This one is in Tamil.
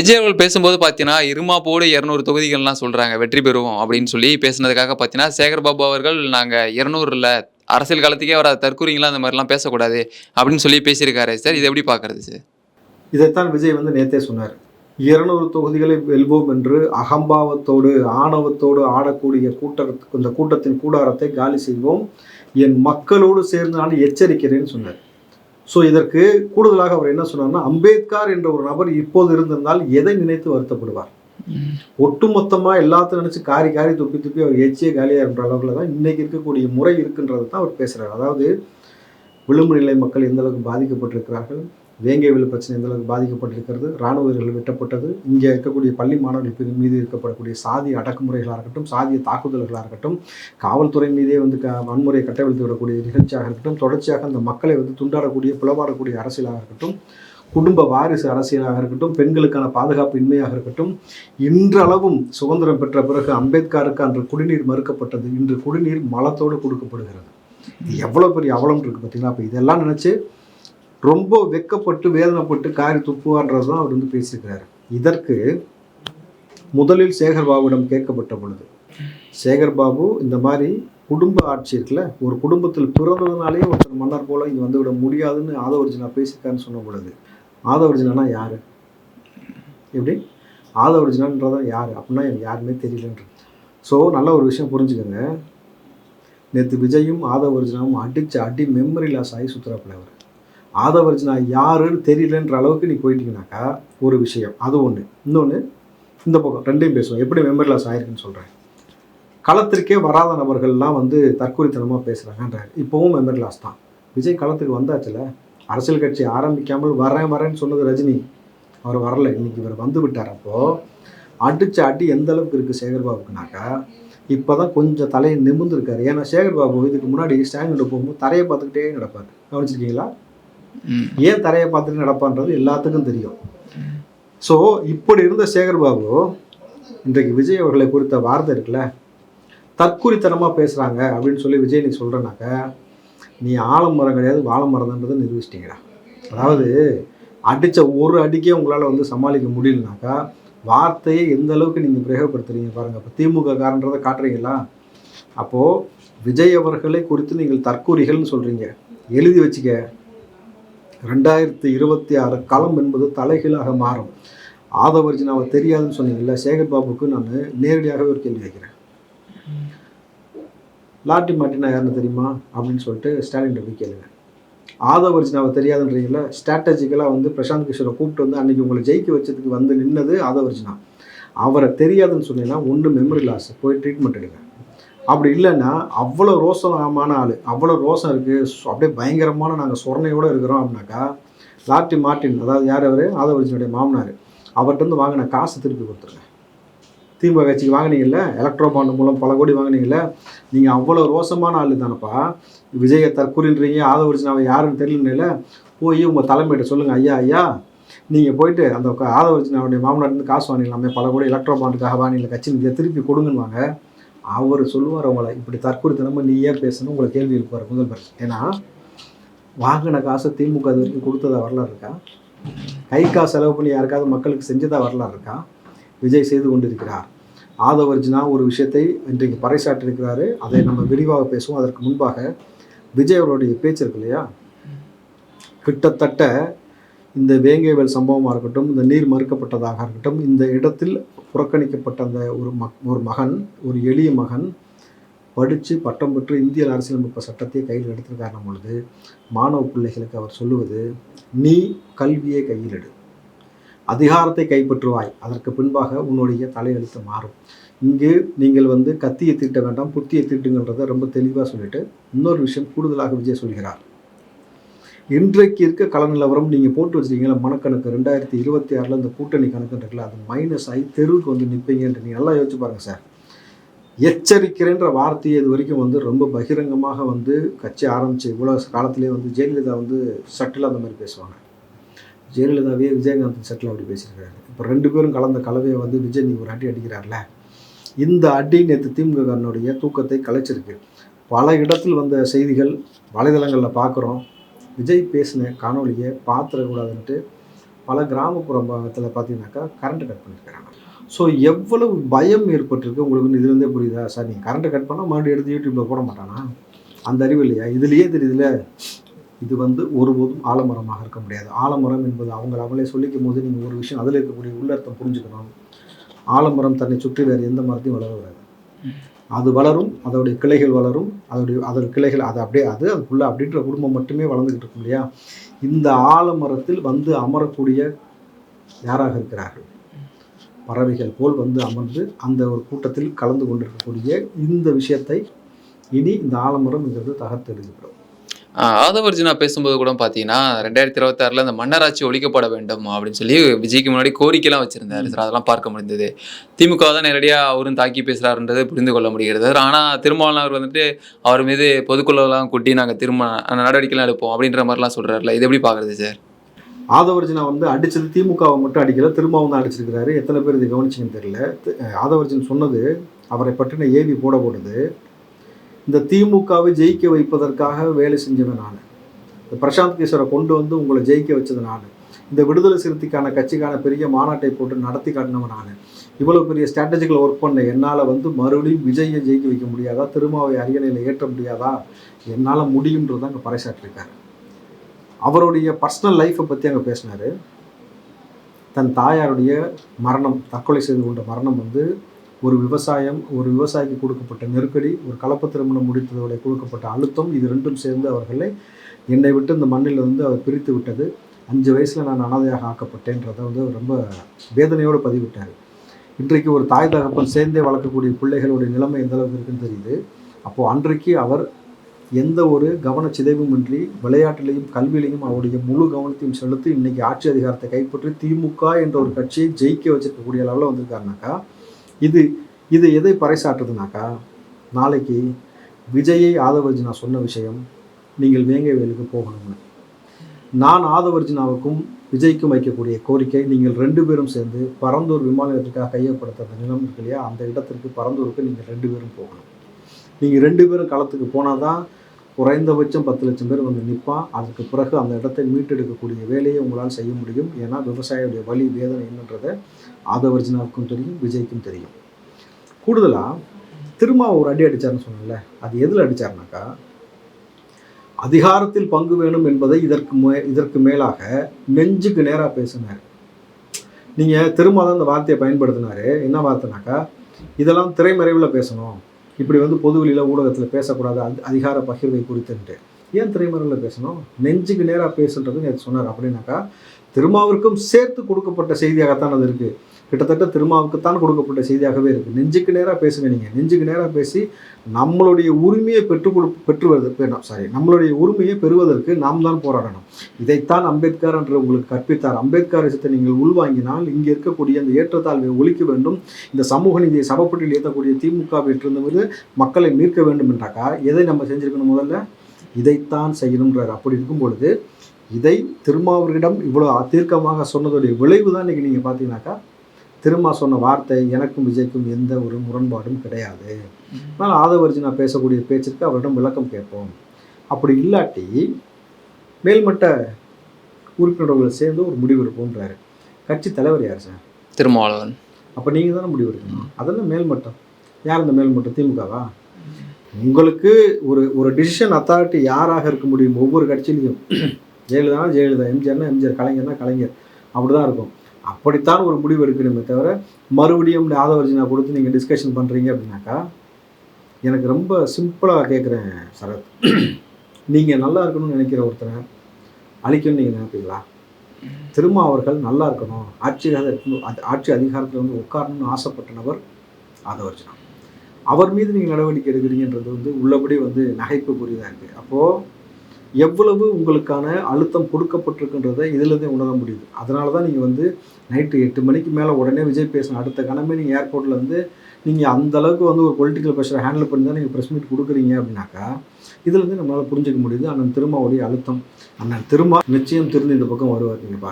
விஜய் அவர்கள் பேசும்போது பார்த்தீங்கன்னா இருமா போடு இரநூறு தொகுதிகள்லாம் சொல்கிறாங்க வெற்றி பெறுவோம் அப்படின்னு சொல்லி பேசுனதுக்காக பார்த்தீங்கன்னா சேகர் பாபு அவர்கள் நாங்கள் இரநூறுல அரசியல் காலத்துக்கே வர தற்கூறிங்களா அந்த மாதிரிலாம் பேசக்கூடாது அப்படின்னு சொல்லி பேசியிருக்காரு. சார் இது எப்படி பார்க்கறது சார்? இதைத்தான் விஜய் வந்து நேத்தே சொன்னார். இருநூறு தொகுதிகளை வெல்வோம் என்று அகம்பாவத்தோடு ஆணவத்தோடு ஆடக்கூடிய கூட்ட இந்த கூட்டத்தின் கூடாரத்தை காலி செய்வோம். என் மக்களோடு சேர்ந்து நான் எச்சரிக்கிறேன்னு சொன்னார். ஸோ இதற்கு கூடுதலாக அவர் என்ன சொன்னார்னா அம்பேத்கர் என்ற ஒரு நபர் இப்போது இருந்திருந்தால் எதை நினைத்து வருத்தப்படுவார்? ஒட்டுமொத்தமாக எல்லாத்தையும் நினைச்சு காரி காரி துப்பி துப்பி அவர் எச்சியே காலியாக என்ற அளவில் தான் இன்னைக்கு இருக்கக்கூடிய முறை இருக்குன்றதை தான் அவர் பேசுகிறார் அதாவது விளிம்பு நிலை மக்கள் எந்த அளவுக்கு பாதிக்கப்பட்டிருக்கிறார்கள்? வேங்கை வில் பிரச்சனை எந்த அளவுக்கு பாதிக்கப்பட்டிருக்கிறது? இராணுவ வீரர்கள் வெட்டப்பட்டது. இங்கே இருக்கக்கூடிய பள்ளி மாணவர்கள் மீது இருக்கப்படக்கூடிய சாதி அடக்குமுறைகளாக இருக்கட்டும் சாதிய தாக்குதல்களாக இருக்கட்டும் காவல்துறை மீதே வந்து க வன்முறையை கட்டவிழ்த்து விடக்கூடிய நிகழ்ச்சியாக இருக்கட்டும் தொடர்ச்சியாக அந்த மக்களை வந்து துண்டாடக்கூடிய புலவாடக்கூடிய அரசியலாக இருக்கட்டும் குடும்ப வாரிசு அரசியலாக இருக்கட்டும் பெண்களுக்கான பாதுகாப்பு இன்மையாக இருக்கட்டும் இன்றளவும் சுதந்திரம் பெற்ற பிறகு அம்பேத்கருக்கு அன்று குடிநீர் மறுக்கப்பட்டது. இன்று குடிநீர் மலத்தோடு கொடுக்கப்படுகிறது. இது எவ்வளோ பெரிய அவலம் இருக்குது பார்த்தீங்களா? அப்போ இதெல்லாம் நினச்சி ரொம்ப வெக்கப்பட்டு வேதனைப்பட்டு காரி துப்புவான்றது தான் அவர் வந்து பேசியிருக்கிறாரு. இதற்கு முதலில் சேகர்பாபுவிடம் கேட்கப்பட்ட பொழுது சேகர்பாபு இந்த மாதிரி குடும்ப ஆட்சி இருக்குல்ல ஒரு குடும்பத்தில் பிறந்ததுனாலே ஒருத்தர் மன்னர் போல் இங்கே வந்துவிட முடியாதுன்னு ஆதவர்ஜினா பேசியிருக்காருன்னு சொன்ன பொழுது ஆதவர்ஜினா யார்? எப்படி? ஆதவர்ஜினான்றதான் யார்? அப்படின்னா எனக்கு யாருமே தெரியலன்றது ஸோ நல்ல ஒரு விஷயம் புரிஞ்சுக்கோங்க. நேற்று விஜயும் ஆதவர்ஜினாவும் அடித்து அடி மெமரி லாஸ் ஆகி சுற்றுறாப்புல அவர். ஆதவர்ஜினா யாருன்னு தெரியலன்ற அளவுக்கு நீ போயிட்டீங்கனாக்கா ஒரு விஷயம். அது ஒன்று இன்னொன்று இந்த பக்கம் ரெண்டையும் பேசுவோம். எப்படி மெம்பர் லாஸ் ஆயிருக்குன்னு சொல்கிறேன் களத்திற்கே வராத நபர்கள்லாம் வந்து தற்கொலைத்தனமாக பேசுகிறாங்கன்றார் இப்போவும் மெமரி லாஸ் தான். விஜய் களத்துக்கு வந்தாச்சுல? அரசியல் கட்சி ஆரம்பிக்காமல் வரேன் வரேன்னு சொன்னது ரஜினி. அவர் வரல. இன்னைக்கு இவர் வந்து விட்டார் அப்போது அடித்த அடி எந்த அளவுக்கு இருக்குது சேகர்பாபுக்குனாக்கா இப்போ தான் கொஞ்சம் தலையை நிமிர்ந்துருக்காரு. ஏன்னா சேகர்பாபு இதுக்கு முன்னாடி ஸ்டாண்டில் போகும்போது தரையை பார்த்துக்கிட்டே நடப்பார். கவனிச்சிருக்கீங்களா? ஏன் தரையை பார்த்துட்டு நடப்பான்றது எல்லாத்துக்கும் தெரியும். ஸோ இப்படி இருந்த சேகர் பாபு இன்றைக்கு விஜய் அவர்களை குறித்த வார்த்தை இருக்குல்ல தற்குறித்தனமாக பேசுகிறாங்க அப்படின்னு சொல்லி விஜய் நீ சொல்கிறனாக்க நீ ஆலமரம் கிடையாது வாழமரம்ன்றதை நிரூபிச்சிட்டீங்கடா. அதாவது அடித்த ஒரு அடிக்கே உங்களால் வந்து சமாளிக்க முடியலனாக்கா வார்த்தையை எந்த அளவுக்கு நீங்கள் பிரயோகப்படுத்துறீங்க பாருங்கள் இப்போ திமுக காரன்றதை காட்டுறீங்களா? அப்போது விஜய் அவர்களை குறித்து நீங்கள் தற்கூறிகள்னு சொல்கிறீங்க எழுதி வச்சுக்க. ரெண்டாயிரத்தி இருபத்தி ஆறு களம் என்பது தலைகீழாக மாறும். ஆதவர்ஜினாவை தெரியாதுன்னு சொன்னீங்கல்ல சேகர் பாபுக்கு நான் நேரடியாகவே ஒரு கேள்வி வைக்கிறேன் லாட்டி மாட்டினா யாருன்னு தெரியுமா? அப்படின்னு சொல்லிட்டு ஸ்டாலின் போய் கேளுங்க. ஆதவர்ஜினாவை தெரியாதுன்றீங்களா ஸ்ட்ராட்டஜிக்கலாக வந்து பிரசாந்த் கிஷோரை கூப்பிட்டு வந்து அன்னைக்கு உங்களை ஜெயிக்க வச்சதுக்கு வந்து நின்னது ஆதவர்ஜினா. அவரை தெரியாதுன்னு சொன்னீங்கன்னா ஒன்று மெமரி லாஸ் போய் ட்ரீட்மெண்ட் எடுங்க. அப்படி இல்லைன்னா அவ்வளோ ரோசமான ஆள். அவ்வளோ ரோசம் இருக்குது அப்படியே பயங்கரமான நாங்கள் சொரணையோடு இருக்கிறோம் அப்படின்னாக்கா லாட்டி மார்ட்டின் அதாவது யார் அவர்? ஆதவர்ஜினுடைய மாமனார். அவர்கிட்ட இருந்து வாங்கின காசு திருப்பி கொடுத்துருங்க. திமுக கட்சிக்கு வாங்கினீங்கல்ல? எலக்ட்ரோ பாண்ட் மூலம் பல கோடி வாங்கினீங்கல்ல? நீங்கள் அவ்வளோ ரோசமான ஆள் தானப்பா. விஜயை தற்கூறின்றீங்க. அவன் யாருன்னு தெரியலன்னு போய் உங்கள் தலைமையிட்ட சொல்லுங்கள் ஐயா ஐயா நீங்கள் போயிட்டு அந்த க- மாமனார்லேருந்து காசு வாங்கிடலாமே பல கோடி எலக்ட்ரோ பாண்டுக்காக வாங்கினீங்க கட்சி நீங்கள் திருப்பி கொடுங்கன்னு வாங்க. அவர் சொல்லுவார் அவங்கள இப்படி தற்கொலைத்தனமாக நீ ஏன் பேசணும் உங்களை கேள்வி இருப்பார் முதல்வர் ஏன்னா வாங்கின காசை திமுக அது வரைக்கும் கொடுத்ததா வரலாறு இருக்கா? கை காசு செலவு பண்ணி யாருக்காவது மக்களுக்கு செஞ்சதா வரலாறு இருக்கா? விஜய் செய்து கொண்டிருக்கிறார். ஆதவர்ஜினா ஒரு விஷயத்தை இன்றைக்கு பறைசாட்டிருக்கிறாரு அதை நம்ம விரிவாக பேசுவோம். அதற்கு முன்பாக விஜய் அவருடைய பேச்சு இருக்கு இல்லையா? கிட்டத்தட்ட இந்த வேங்கைவேல் சம்பவமாக இருக்கட்டும் இந்த நீர் மறுக்கப்பட்டதாக இருக்கட்டும் இந்த இடத்தில் புறக்கணிக்கப்பட்ட அந்த ஒரு மக் ஒரு மகன் ஒரு எளிய மகன் படித்து பட்டம் பெற்று இந்திய அரசியலமைப்பு சட்டத்தை கையில் எடுத்திருக்காருன்னும் பொழுது. மாணவ பிள்ளைகளுக்கு அவர் சொல்லுவது நீ கல்வியை கையில் எடு. அதிகாரத்தை கைப்பற்றுவாய். அதற்கு பின்பாக உன்னுடைய தலையெழுத்து மாறும். இங்கு நீங்கள் வந்து கத்தியை தீட்ட வேண்டாம் புத்தியை தீட்டுங்கன்றதை ரொம்ப தெளிவாக சொல்லிட்டு இன்னொரு விஷயம் கூடுதலாக விஜய் சொல்கிறார். இன்றைக்கு இருக்க கலன் நிலவரம் நீங்கள் போட்டு வச்சிருக்கீங்களா மனக்கணக்கு. ரெண்டாயிரத்தி இருபத்தி ஆறில் இந்த கூட்டணி கணக்கு இருக்குல்ல அது மைனஸ் ஆகி தெருவுக்கு வந்து நிற்பீங்கன்ட்டு நீங்கள் நல்லா யோசிச்சு பாருங்கள் சார். எச்சரிக்கிறேன்ற வார்த்தையை இது வரைக்கும் வந்து ரொம்ப பகிரங்கமாக வந்து கட்சி ஆரம்பித்து இவ்வளோ காலத்திலே வந்து ஜெயலலிதா வந்து சட்டில் அந்த மாதிரி பேசுவாங்க. ஜெயலலிதாவே விஜயகாந்த் சட்டில் அப்படி பேசியிருக்காரு. இப்போ ரெண்டு பேரும் கலந்த கலவையை வந்து விஜய் நீ ஒரு அடி அடிக்கிறார்ல. இந்த அடி நேற்று திமுகனுடைய தூக்கத்தை கலைச்சிருக்கு. பல இடத்தில் வந்த செய்திகள் வலைதளங்களில் பார்க்குறோம் விஜய் பேசின காணொலியை பார்த்துடக்கூடாதுன்ட்டு பல கிராமப்புறத்தில் பார்த்தீங்கன்னாக்கா கரண்ட்டு கட் பண்ணியிருக்காங்க ஸோ எவ்வளவு பயம் ஏற்பட்டிருக்கு? உங்களுக்கு இதுலேருந்தே புரியுதா? சார் நீங்கள் கரண்ட்டை கட் பண்ணால் மறுபடியும் எடுத்து யூடியூப்பில் போட மாட்டானா? அந்த அறிவு இல்லையா? இதுலேயே தெரியுதுல இது வந்து ஒருபோதும் ஆலமரமாக இருக்க முடியாது. ஆலமரம் என்பது அவங்க அவங்களே சொல்லிக்கும் போது நீங்கள் ஒரு விஷயம் அதில் இருக்கக்கூடிய உள்ளர்த்தம் புரிஞ்சுக்கணும். ஆலமரம் தன்னை சுற்றி வேறு எந்த மரத்தையும் வளர வராது அது வளரும் அதோடைய கிளைகள் வளரும் அதோடைய அதோட கிளைகள் அது அப்படியே அது அதுக்குள்ளே அப்படின்ற குடும்பம் மட்டுமே வளர்ந்துக்கிட்டு இருக்கும் இல்லையா? இந்த ஆலமரத்தில் வந்து அமரக்கூடிய யாராக இருக்கிறார்கள்? பறவைகள் போல் வந்து அமர்ந்து அந்த ஒரு கூட்டத்தில் கலந்து கொண்டிருக்கக்கூடிய இந்த விஷயத்தை இனி இந்த ஆலமரம்ங்கிறது தகர்த்து எடுக்கப்படும். ஆதவர்ஜுனா பேசும்போது கூட பார்த்தீங்கன்னா ரெண்டாயிரத்தி இருபத்தாறில் இந்த மன்னராட்சி ஒழிக்கப்பட வேண்டும் அப்படின்னு சொல்லி விஜய்க்கு முன்னாடி கோரிக்கைலாம் வச்சிருந்தாரு. சார் அதெல்லாம் பார்க்க முடிந்தது. திமுக தான் நேரடியாக அவரும் தாக்கி பேசுகிறாருன்றது புரிந்து கொள்ள முடிகிறது. ஆனால் திருமாவளவன் வந்துட்டு அவர் மீது பொதுக்குழுலாம் கூட்டி நாங்கள் திரும்ப நடவடிக்கைலாம் எடுப்போம் அப்படின்ற மாதிரிலாம் சொல்கிறாருல இது எப்படி பார்க்குறது சார்? ஆதவர்ஜினா வந்து அடிச்சது திமுகவை மட்டும் அடிக்கல திரும்பவும் தான் அடிச்சிருக்கிறாரு. எத்தனை பேர் இதை கவனிச்சிங்கன்னு தெரியல. ஆதவர்ஜன் சொன்னது அவரை பற்றின ஏவி போட போடுது இந்த திமுகவை ஜெயிக்க வைப்பதற்காக வேலை செஞ்சவன் நான் இந்த பிரசாந்த் கிஷோரை கொண்டு வந்து உங்களை ஜெயிக்க வச்சது நான் இந்த விடுதலை சிறுத்தைக்கான கட்சிக்கான பெரிய மாநாட்டை போட்டு நடத்தி காட்டினவன் நான் இவ்வளோ பெரிய ஸ்ட்ராட்டஜிக்கல் ஒர்க் பண்ண என்னால் வந்து மறுபடியும் விஜயை ஜெயிக்க வைக்க முடியாதா? திருமாவை அரியணையில் ஏற்ற முடியாதா? என்னால் முடியுன்றது அங்கே பறைசாட்டிருக்காரு அவருடைய பர்சனல் லைஃப்பை பற்றி அங்கே பேசினார். தன் தாயாருடைய மரணம் தற்கொலை செய்து கொண்ட மரணம் வந்து ஒரு விவசாயம் ஒரு விவசாயிக்கு கொடுக்கப்பட்ட நெருக்கடி ஒரு கலப்பு திருமணம் முடித்ததோட கொடுக்கப்பட்ட அழுத்தம் இது ரெண்டும் சேர்ந்து அவர்களை என்னை விட்டு இந்த மண்ணில் வந்து அவர் பிரித்து விட்டது. அஞ்சு வயசில் நான் அனாதையாக ஆக்கப்பட்டேன்றதை வந்து ரொம்ப வேதனையோடு பதிவிட்டார். இன்றைக்கு ஒரு தாய் தகப்பன் சேர்ந்தே வளர்க்கக்கூடிய பிள்ளைகளுடைய நிலைமை எந்த அளவுக்கு இருக்குன்னு தெரியுது. அப்போது அன்றைக்கு அவர் எந்த ஒரு கவனச்சிதைவுமின்றி விளையாட்டிலையும் கல்வியிலையும் அவருடைய முழு கவனத்தையும் செலுத்தி இன்னைக்கு ஆட்சி அதிகாரத்தை கைப்பற்றி திமுக என்ற ஒரு கட்சியை ஜெயிக்க வச்சிருக்கக்கூடிய அளவில் வந்திருக்காருனாக்கா இது இது எதை பறைசாற்றுதுனாக்கா நாளைக்கு விஜயை ஆதவர்ஜினா சொன்ன விஷயம் நீங்கள் வேங்கை வேலுக்கு போகணும்னு. நான் ஆதவர்ஜினாவுக்கும் விஜய்க்கும் வைக்கக்கூடிய கோரிக்கை நீங்கள் ரெண்டு பேரும் சேர்ந்து பரந்தூர் விமான நிலையத்திற்காக கையப்படுத்த அந்த நிலம் இருக்கு இல்லையா? அந்த இடத்திற்கு பரந்தூருக்கு நீங்கள் ரெண்டு பேரும் போகணும். நீங்கள் ரெண்டு பேரும் களத்துக்கு போனால் தான் குறைந்தபட்சம் பத்து லட்சம் பேர் வந்து நிற்பான் அதுக்கு பிறகு அந்த இடத்தை மீட்டெடுக்கக்கூடிய வேலையை உங்களால் செய்ய முடியும். ஏன்னா விவசாயியுடைய வழி வேதனை என்னன்றதை ஆதவர்ஜினாவுக்கும் தெரியும் விஜய்க்கும் தெரியும். கூடுதலாக திரும்ப ஒரு அடி அடிச்சாருன்னு சொன்னேன்ல அது எதில் அடித்தார்னாக்கா அதிகாரத்தில் பங்கு வேணும் என்பதை இதற்கு மே இதற்கு மேலாக நெஞ்சுக்கு நேராக பேசினார். நீங்கள் திரும்ப தான் இந்த வார்த்தையை பயன்படுத்தினாரு என்ன வார்த்தைனாக்கா இதெல்லாம் திரைமறைவில் பேசணும். இப்படி வந்து பொதுவெளியில் ஊடகத்தில் பேசக்கூடாது அது அதிகார பகிர்வை குறித்துன்ட்டு. ஏன் திரைமறைவில் பேசணும்? நெஞ்சுக்கு நேராக பேசுன்றது நேற்று சொன்னார். அப்படின்னாக்கா திருமாவிற்கும் சேர்த்து கொடுக்கப்பட்ட செய்தியாகத்தான் அது இருக்குது கிட்டத்தட்ட திருமாவுக்குத்தான் கொடுக்கப்பட்ட செய்தியாகவே இருக்குது நெஞ்சுக்கு நேராக பேசுங்க நீங்கள் நெஞ்சுக்கு நேராக பேசி நம்மளுடைய உரிமையை பெற்றுக் கொடு பெற்று வருது சாரி நம்மளுடைய உரிமையை பெறுவதற்கு நாம் தான் போராடணும். இதைத்தான் அம்பேத்கர் என்று உங்களுக்கு கற்பித்தார். அம்பேத்கர் விஷயத்தை நீங்கள் உள்வாங்கினால் இங்கே இருக்கக்கூடிய அந்த ஏற்றத்தாழ்வை ஒழிக்க வேண்டும். இந்த சமூக நீதியை சபப்பட்டியில் ஏற்றக்கூடிய திமுக பெற்றிருந்தபோது மக்களை மீட்க வேண்டும் என்றாக்கா? எதை நம்ம செஞ்சிருக்கணும் முதல்ல? இதைத்தான் செய்யணுன்றார் அப்படி இருக்கும் பொழுது இதை திருமாவர்களிடம் இவ்வளோ தீர்க்கமாக சொன்னதுடைய விளைவு தான் இன்றைக்கி நீங்கள் பார்த்தீங்கன்னாக்கா திருமா சொன்ன வார்த்தை எனக்கும் விஜய்க்கும் எந்த ஒரு முரண்பாடும் கிடையாது. அதனால் ஆதவர்ஜினா பேசக்கூடிய பேச்சுக்கு அவரிடம் விளக்கம் கேட்போம். அப்படி இல்லாட்டி மேல்மட்ட உறுப்பினர்கள் சேர்ந்து ஒரு முடிவு எடுப்போன்றாரு கட்சி தலைவர் யார் சார்? திருமாவளவன். அப்போ நீங்கள் தானே முடிவு எடுக்கணும். அதெல்லாம் மேல்மட்டம். யார் இந்த மேல்மட்டம் திமுகவா? உங்களுக்கு ஒரு ஒரு டிசிஷன் அத்தாரிட்டி யாராக இருக்க முடியும்? ஒவ்வொரு கட்சியிலையும். ஜெயலலிதா ஜெயலலிதா எம்ஜிஆர்னா எம்ஜிஆர் கலைஞர்னா கலைஞர். அப்படி தான் இருக்கும். அப்படித்தான் ஒரு முடிவு எடுக்கணுமே தவிர மறுபடியும் ஆதவர்ஜினா கொடுத்து நீங்கள் டிஸ்கஷன் பண்ணுறீங்க அப்படின்னாக்கா எனக்கு ரொம்ப சிம்பிளாக கேட்குறேன் சரத். நீங்கள் நல்லா இருக்கணும்னு நினைக்கிற ஒருத்தரை அழிக்கணும்னு நீங்கள் நினைப்பீங்களா? திரும்ப அவர்கள் நல்லா இருக்கணும் ஆட்சி ஆட்சி அதிகாரத்தில் வந்து உட்காரணும்னு ஆசைப்பட்ட நபர் ஆதவர்ஜினா. அவர் மீது நீங்கள் நடவடிக்கை எடுக்கிறீங்கன்றது வந்து உள்ளபடி வந்து நகைப்புக்குரியதாக இருக்குது அப்போது எவ்வளவு உங்களுக்கான அழுத்தம் கொடுக்கப்பட்டிருக்குன்றதை இதிலேருந்தே உணர முடியுது. அதனால தான் நீங்கள் வந்து நைட்டு எட்டு மணிக்கு மேலே உடனே விஜய் பேசின அடுத்த கணமே நீங்கள் ஏர்போர்ட்டில் வந்து நீங்கள் அந்தளவுக்கு வந்து ஒரு பொலிட்டிக்கல் ப்ரெஷரை ஹேண்டில் பண்ணி தான் நீங்கள் ப்ரெஸ் மீட் கொடுக்குறீங்க அப்படின்னாக்கா இதுலேருந்து நம்மளால் புரிஞ்சுக்க முடியுது அண்ணன் திருமாவுடைய அழுத்தம். அண்ணன் திருமா நிச்சயம் திருந்து இந்த பக்கம் வருவார். நீங்கள்